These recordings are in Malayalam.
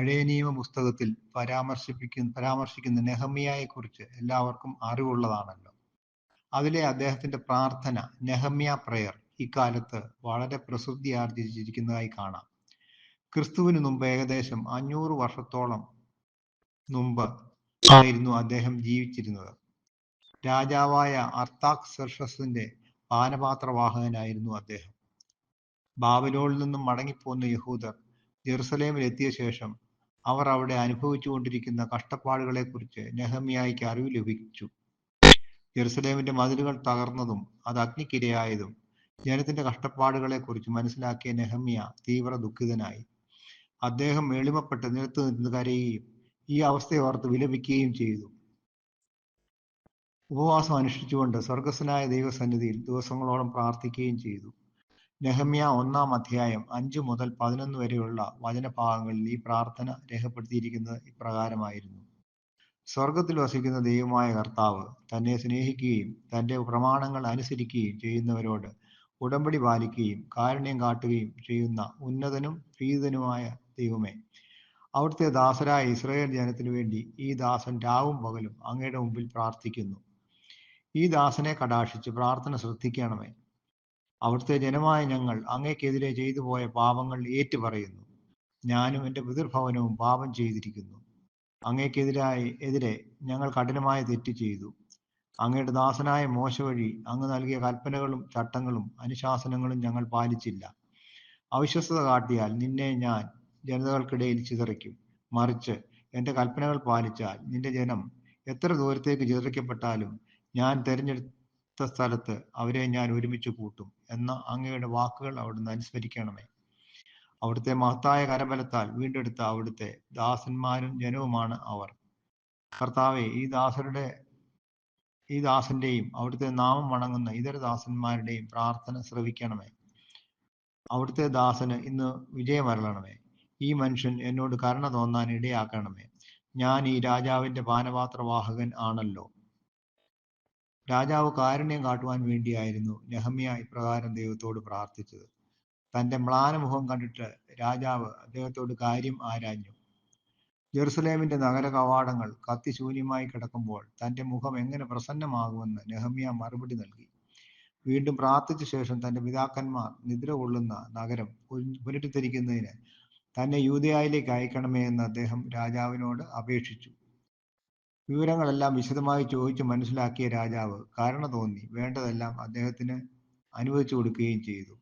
പഴയ നിയമ പുസ്തകത്തിൽ പരാമർശിപ്പിക്കുന്ന പരാമർശിക്കുന്ന നെഹമ്യയെ കുറിച്ച് എല്ലാവർക്കും അറിവുള്ളതാണല്ലോ. അതിലെ അദ്ദേഹത്തിന്റെ പ്രാർത്ഥന നെഹമ്യ പ്രയർ ഇക്കാലത്ത് വളരെ പ്രസിദ്ധി ആർജിച്ചിരിക്കുന്നതായി കാണാം. ക്രിസ്തുവിന് മുമ്പ് ഏകദേശം അഞ്ഞൂറ് വർഷത്തോളം മുമ്പ് ആയിരുന്നു അദ്ദേഹം ജീവിച്ചിരുന്നത്. രാജാവായ അർത്താക് സെർഷസിന്റെ പാനപാത്രവാഹകനായിരുന്നു അദ്ദേഹം. ബാബിലോണിൽ നിന്നും മടങ്ങിപ്പോന്ന യഹൂദർ ജെറുസലേമിൽ എത്തിയ ശേഷം അവർ അവിടെ അനുഭവിച്ചുകൊണ്ടിരിക്കുന്ന കഷ്ടപ്പാടുകളെക്കുറിച്ച് നെഹമ്യായിക്ക് അറിവ് ലഭിച്ചു. ജെറുസലേമിന്റെ മതിലുകൾ തകർന്നതും അത് അഗ്നിക്കിരയായതും ജനത്തിന്റെ കഷ്ടപ്പാടുകളെക്കുറിച്ച് മനസ്സിലാക്കിയ നെഹമ്യ തീവ്ര ദുഃഖിതനായി. അദ്ദേഹം എളിമപ്പെട്ട് നിലത്ത് നിന്ന് കരയുകയും ഈ അവസ്ഥയെ ഓർത്ത് വിലപിക്കുകയും ചെയ്തു. ഉപവാസം അനുഷ്ഠിച്ചുകൊണ്ട് സ്വർഗസ്വനായ ദൈവസന്നിധിയിൽ ദിവസങ്ങളോളം പ്രാർത്ഥിക്കുകയും ചെയ്തു. നെഹമ്യ ഒന്നാം അധ്യായം അഞ്ചു മുതൽ പതിനൊന്ന് വരെയുള്ള വചനഭാഗങ്ങളിൽ ഈ പ്രാർത്ഥന രേഖപ്പെടുത്തിയിരിക്കുന്നത് ഇപ്രകാരമായിരുന്നു. സ്വർഗത്തിൽ വസിക്കുന്ന ദൈവമായ കർത്താവ് തന്നെ സ്നേഹിക്കുകയും തന്റെ പ്രമാണങ്ങൾ അനുസരിക്കുകയും ചെയ്യുന്നവരോട് ഉടമ്പടി പാലിക്കുകയും കാരുണ്യം കാട്ടുകയും ചെയ്യുന്ന ഉന്നതനും പ്രീതനുമായ ദൈവമേ അവിടുത്തെ ദാസരായ ഇസ്രായേൽ ജനത്തിനു വേണ്ടി ഈ ദാസൻ രാവും പകലും അങ്ങയുടെ മുമ്പിൽ പ്രാർത്ഥിക്കുന്നു. ഈ ദാസനെ കടാക്ഷിച്ച് പ്രാർത്ഥന ശ്രദ്ധിക്കണമേ. അവിടുത്തെ ജനമായ ഞങ്ങൾ അങ്ങേക്കെതിരെ ചെയ്തു പോയ പാപങ്ങൾ ഏറ്റുപറയുന്നു. ഞാനും എന്റെ പിതൃഭവനവും പാപം ചെയ്തിരിക്കുന്നു. അങ്ങേക്കെതിരായി എതിരെ ഞങ്ങൾ കഠിനമായ തെറ്റ് ചെയ്തു. അങ്ങയുടെ ദാസനായ മോശ വഴി അങ്ങ് നൽകിയ കൽപ്പനകളും ചട്ടങ്ങളും അനുശാസനങ്ങളും ഞങ്ങൾ പാലിച്ചില്ല. അവിശ്വസ്തത കാട്ടിയാൽ നിന്നെ ഞാൻ ജനതകൾക്കിടയിൽ ചിതറിക്കും. മറിച്ച് എന്റെ കൽപ്പനകൾ പാലിച്ചാൽ നിന്റെ ജനം എത്ര ദൂരത്തേക്ക് ചിതറിക്കപ്പെട്ടാലും ഞാൻ തിരഞ്ഞെടുത്ത സ്ഥലത്ത് അവരെ ഞാൻ ഒരുമിച്ച് കൂട്ടും എന്ന അങ്ങയുടെ വാക്കുകൾ അവിടുന്ന് അനുസ്മരിക്കണമേ. അവിടുത്തെ മഹത്തായ കരബലത്താൽ വീണ്ടെടുത്ത അവിടുത്തെ ദാസന്മാരും ജനവുമാണ് അവർ. കർത്താവെ ഈ ദാസരുടെ ഈ ദാസന്റെയും അവിടുത്തെ നാമം വണങ്ങുന്ന ഇതര ദാസന്മാരുടെയും പ്രാർത്ഥന ശ്രവിക്കണമേ. അവിടുത്തെ ദാസന് ഇന്ന് വിജയമരളണമേ ഈ മനുഷ്യൻ എന്നോട് കരുണ തോന്നാൻ ഇടയാക്കണമേ. ഞാൻ ഈ രാജാവിന്റെ പാനപാത്രവാഹകൻ ആണല്ലോ. രാജാവ് കാരുണ്യം കാട്ടുവാൻ വേണ്ടിയായിരുന്നു നെഹമ്യ ഇപ്രകാരം ദൈവത്തോട് പ്രാർത്ഥിച്ചത്. തന്റെ മ്ലാനമുഖം കണ്ടിട്ട് രാജാവ് അദ്ദേഹത്തോട് കാര്യം ആരാഞ്ഞു. ജെറുസലേമിന്റെ നഗര കവാടങ്ങൾ കത്തിശൂന്യമായി കിടക്കുമ്പോൾ തന്റെ മുഖം എങ്ങനെ പ്രസന്നമാകുമെന്ന് നെഹമ്യ മറുപടി നൽകി. വീണ്ടും പ്രാർത്ഥിച്ച ശേഷം തന്റെ പിതാക്കന്മാർ നിദ്ര കൊള്ളുന്ന നഗരം പുനരുദ്ധരിക്കുന്നതിന് തന്നെ യൂതയായിലേക്ക് അയക്കണമേ എന്ന് അദ്ദേഹം രാജാവിനോട് അപേക്ഷിച്ചു. വിവരങ്ങളെല്ലാം വിശദമായി ചോദിച്ചു മനസ്സിലാക്കിയ രാജാവ് കാരണം തോന്നി. വേണ്ടതെല്ലാം അദ്ദേഹത്തിന് അനുവദിച്ചു കൊടുക്കുകയും ചെയ്തു.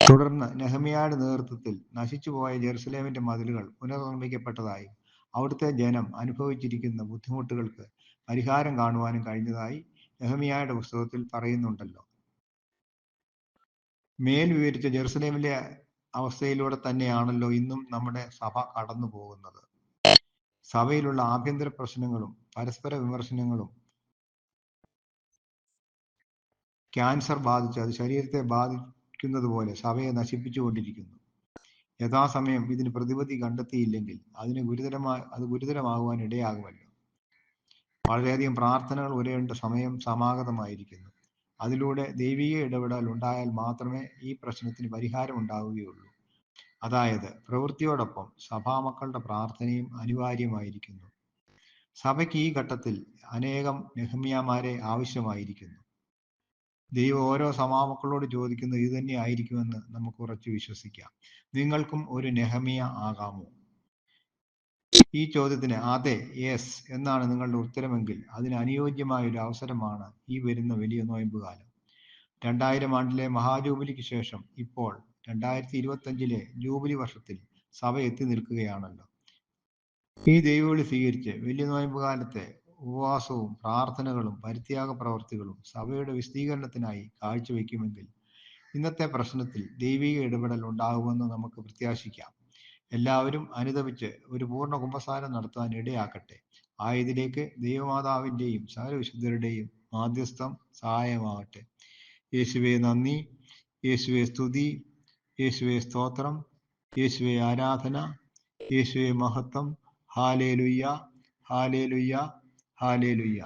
തുടർന്ന് നെഹമിയയുടെ നേതൃത്വത്തിൽ നശിച്ചുപോയ ജെറുസലേമിന്റെ മതിലുകൾ പുനർനിർമ്മിക്കപ്പെട്ടതായും അവിടുത്തെ ജനം അനുഭവിച്ചിരിക്കുന്ന ബുദ്ധിമുട്ടുകൾക്ക് പരിഹാരം കാണുവാനും കഴിഞ്ഞതായി നെഹമിയായുടെ പുസ്തകത്തിൽ പറയുന്നുണ്ടല്ലോ. മേൽ വിവരിച്ച ജെറുസലേമിലെ അവസ്ഥയിലൂടെ തന്നെയാണല്ലോ ഇന്നും നമ്മുടെ സഭ കടന്നു പോകുന്നത് സഭയിലുള്ള ആഭ്യന്തര പ്രശ്നങ്ങളും പരസ്പര വിമർശനങ്ങളും ക്യാൻസർ ബാധിച്ച് അത് ശരീരത്തെ ബാധിക്കുന്നത് പോലെ സഭയെ നശിപ്പിച്ചുകൊണ്ടിരിക്കുന്നു. യഥാസമയം ഇതിന് പ്രതിവിധി കണ്ടെത്തിയില്ലെങ്കിൽ അതിന് ഗുരുതരമായ അത് ഗുരുതരമാകുവാൻ ഇടയാകുമല്ലോ വളരെയധികം പ്രാർത്ഥനകൾ ഉരയേണ്ട സമയം സമാഗതമായിരിക്കുന്നു. അതിലൂടെ ദൈവിക ഇടപെടൽ ഉണ്ടായാൽ മാത്രമേ ഈ പ്രശ്നത്തിന് പരിഹാരം ഉണ്ടാവുകയുള്ളൂ അതായത് പ്രവൃത്തിയോടൊപ്പം സഭാമക്കളുടെ പ്രാർത്ഥനയും അനിവാര്യമായിരിക്കുന്നു. സഭയ്ക്ക് ഈ ഘട്ടത്തിൽ അനേകം നെഹമ്യാമാരെ ആവശ്യമായിരിക്കുന്നു. ദൈവം ഓരോ സഭാമക്കളോട് ചോദിക്കുന്നത് ഇത് തന്നെ ആയിരിക്കുമെന്ന് നമുക്ക് ഉറച്ചു വിശ്വസിക്കാം. നിങ്ങൾക്കും ഒരു നെഹമിയ ആകാമോ? ഈ ചോദ്യത്തിന് അതെ യെസ് എന്നാണ് നിങ്ങളുടെ ഉത്തരമെങ്കിൽ അതിന് അനുയോജ്യമായ ഒരു അവസരമാണ് ഈ വരുന്ന വലിയ നോയമ്പ് കാലം രണ്ടായിരം ആണ്ടിലെ മഹാജൂബിലിക്ക് ശേഷം ഇപ്പോൾ രണ്ടായിരത്തി ഇരുപത്തി അഞ്ചിലെ ജൂബിലി വർഷത്തിൽ സഭ എത്തി നിൽക്കുകയാണല്ലോ. ഈ ദൈവവിളി സ്വീകരിച്ച് വലിയ നോയമ്പ് കാലത്തെ ഉപവാസവും പ്രാർത്ഥനകളും പരിത്യാഗ പ്രവർത്തികളും സഭയുടെ വിശദീകരണത്തിനായി കാഴ്ചവെക്കുമെങ്കിൽ ഇന്നത്തെ പ്രശ്നത്തിൽ ദൈവിക ഇടപെടൽ ഉണ്ടാകുമെന്ന് നമുക്ക് പ്രത്യാശിക്കാം. എല്ലാവരും അനുദപിച്ച് ഒരു പൂർണ കുംഭസാരം നടത്താൻ ഇടയാക്കട്ടെ. ആയതിലേക്ക് ദൈവമാതാവിന്റെയും സകല വിശുദ്ധരുടെയും മാധ്യസ്ഥം സഹായമാവട്ടെ യേശുവെ നന്ദി. യേശുവെ സ്തുതി. യേശുവെ സ്തോത്രം യേശുവെ ആരാധന യേശുവെ മഹത്വം ഹാലേലുയ്യ ഹാലേലുയ്യ ഹാലേലുയ്യ.